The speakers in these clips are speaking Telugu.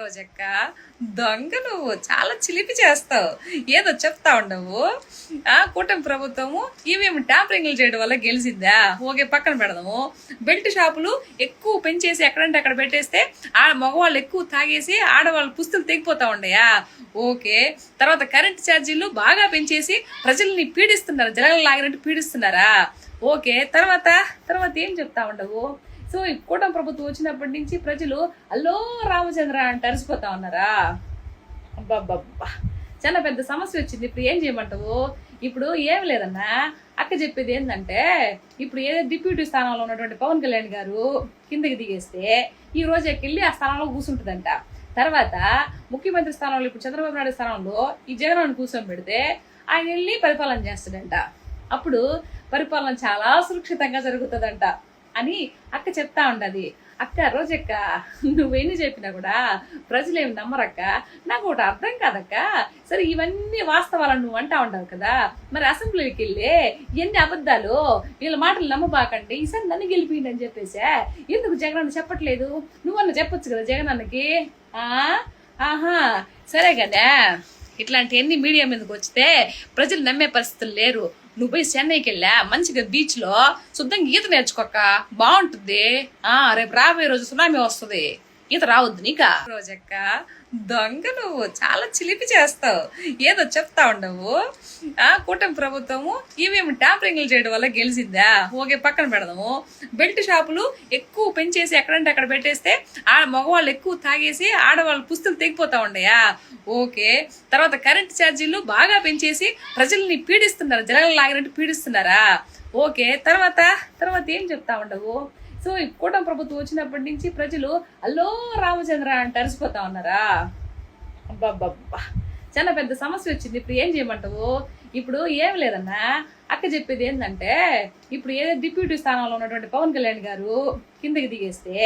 రోజక్క దొంగ నువ్వు. చాలా చిలిపి చేస్తావు. ఏదో చెప్తా ఉండవు. ఆ కూటమి ప్రభుత్వము ఈవీఎం ట్యాంపరింగ్లు చేయడం వల్ల గెలిచిందా? ఓకే పక్కన పెడదాము. బెల్ట్ షాపులు ఎక్కువ పెంచేసి ఎక్కడంటే అక్కడ పెట్టేస్తే ఆ మగవాళ్ళు ఎక్కువ తాగేసి ఆడవాళ్ళు పుస్తులు తెగిపోతా ఉండయా? ఓకే. తర్వాత కరెంట్ ఛార్జీలు బాగా పెంచేసి ప్రజల్ని పీడిస్తున్నారు. జలగలు లాగినట్టు పీడిస్తున్నారా? ఓకే. తర్వాత తర్వాత ఏం చెప్తా ఉండవు? సో ఈ కూటమి ప్రభుత్వం వచ్చినప్పటి నుంచి ప్రజలు అల్లో రామచంద్ర అంటే అరిసిపోతా ఉన్నారా? అబ్బబ్బబ్బా. చాలా పెద్ద సమస్య వచ్చింది. ఇప్పుడు ఏం చేయమంటావు? ఇప్పుడు ఏం లేదన్నా. అక్క చెప్పేది ఏంటంటే ఇప్పుడు ఏదో డిప్యూటీ స్థానంలో ఉన్నటువంటి పవన్ కళ్యాణ్ గారు కిందకి దిగేస్తే ఈ రోజు ఎక్కెళ్ళి ఆ స్థానంలో కూర్చుంటుందంట తర్వాత ముఖ్యమంత్రి స్థానంలో ఇప్పుడు చంద్రబాబు నాయుడు స్థానంలో ఈ జగన్ కూర్చొని పెడితే ఆయన వెళ్ళి పరిపాలన చేస్తాడంట. అప్పుడు పరిపాలన చాలా సురక్షితంగా జరుగుతుందంట. అని అక్క చెప్తా ఉండదు అక్క రోజక్క నువ్వేమి చెప్పినా కూడా ప్రజలేమి నమ్మరక్క. నాకు ఒకటి అర్థం కాదక్క. సరే ఇవన్నీ వాస్తవాలను నువ్వు అంటా ఉండవు కదా. మరి అసెంబ్లీకి వెళ్ళే ఎన్ని అబద్ధాలు వీళ్ళ మాటలు నమ్మబాకండి ఈసారి నన్ను గెలిపిండి అని చెప్పేసా ఎందుకు జగన్ అన్న చెప్పట్లేదు? నువ్వన్న చెప్పొచ్చు కదా జగన్ అన్నకి? ఆ? ఆహా సరే కదా. ఇట్లాంటివన్నీ మీడియా మీదకి వచ్చితే ప్రజలు నమ్మే పరిస్థితులు లేరు. నువ్వు పోయి చెన్నైకి వెళ్ళా? మంచిగా బీచ్లో శుద్ధంగా ఈత నేర్చుకోక బాగుంటుంది. ఆ రేపు రాబోయే రోజు సునామీ వస్తుంది. ఈత రావద్దు నీకా? రోజక్క దొంగ నువ్వు. చాలా చిలిపి చేస్తావు. ఏదో చెప్తా ఉండవు. ఆ కూటమి ప్రభుత్వము ఈవీఎం ట్యాంపరింగ్లు చేయడం వల్ల గెలిచిందా? ఓకే పక్కన పెడదాము. బెల్ట్ షాపులు ఎక్కువ పెంచేసి ఎక్కడంటే అక్కడ పెట్టేస్తే ఆ మగవాళ్ళు ఎక్కువ తాగేసి ఆడవాళ్ళు పుస్తులు తెగిపోతా ఉండయా? ఓకే. తర్వాత కరెంట్ ఛార్జీలు బాగా పెంచేసి ప్రజల్ని పీడిస్తున్నారు. జనాలు లాగినట్టు పీడిస్తున్నారా? ఓకే. తర్వాత తర్వాత ఏం చెప్తా ఉండవు? సో ఈ కూటమి ప్రభుత్వం వచ్చినప్పటి నుంచి ప్రజలు అల్లో రామచంద్ర అని అరిసిపోతా ఉన్నారా? అబ్బబ్బబ్బా. చాలా పెద్ద సమస్య వచ్చింది. ఇప్పుడు ఏం చేయమంటావు? ఇప్పుడు ఏం లేదన్నా. అక్క చెప్పేది ఏంటంటే ఇప్పుడు ఏదో డిప్యూటీ స్థానంలో ఉన్నటువంటి పవన్ కళ్యాణ్ గారు కిందకి దిగేస్తే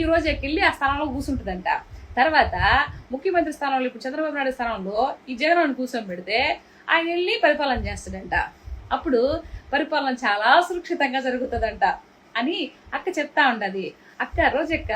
ఈ రోజు ఎక్కెళ్ళి ఆ స్థానంలో కూర్చుంటుందంట తర్వాత ముఖ్యమంత్రి స్థానంలో ఇప్పుడు చంద్రబాబు నాయుడు స్థానంలో ఈ జగన్ కూర్చొని పెడితే ఆయన వెళ్ళి పరిపాలన చేస్తాడంట. అప్పుడు పరిపాలన చాలా సురక్షితంగా జరుగుతుందంట. అని అక్క చెప్తా ఉండదు అక్క రోజక్క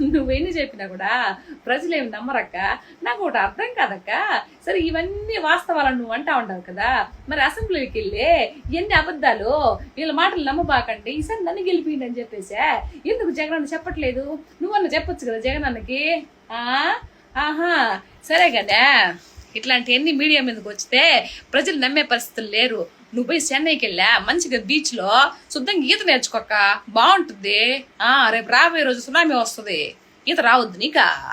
నువ్వేమి చెప్పినా కూడా ప్రజలేమి నమ్మరక్క? నాకు ఒకటి అర్థం కాదక్క. సరే ఇవన్నీ వాస్తవాలను నువ్వు అంటా ఉండవు కదా. మరి అసెంబ్లీకి వెళ్ళే ఎన్ని అబద్ధాలు వీళ్ళ మాటలు నమ్మబాకండి. ఈసారి నన్ను గెలిపిండి అని చెప్పేసా? ఎందుకు జగన్ అన్న చెప్పట్లేదు? నువ్వన్న చెప్పొచ్చు కదా జగన్ అన్నకి? ఆ? ఆహా సరే కదా. ఇట్లాంటి ఎన్ని మీడియా మీదకి వస్తే ప్రజలు నమ్మే పరిస్థితులు లేరు. నువ్వు పోయి చెన్నైకి వెళ్ళా? మంచిగా బీచ్లో శుద్ధంగా ఈత నేర్చుకోక బాగుంటుంది. ఆ రేపు రాబోయే రోజు సునామీ వస్తుంది. ఈత రావద్దు నీకా?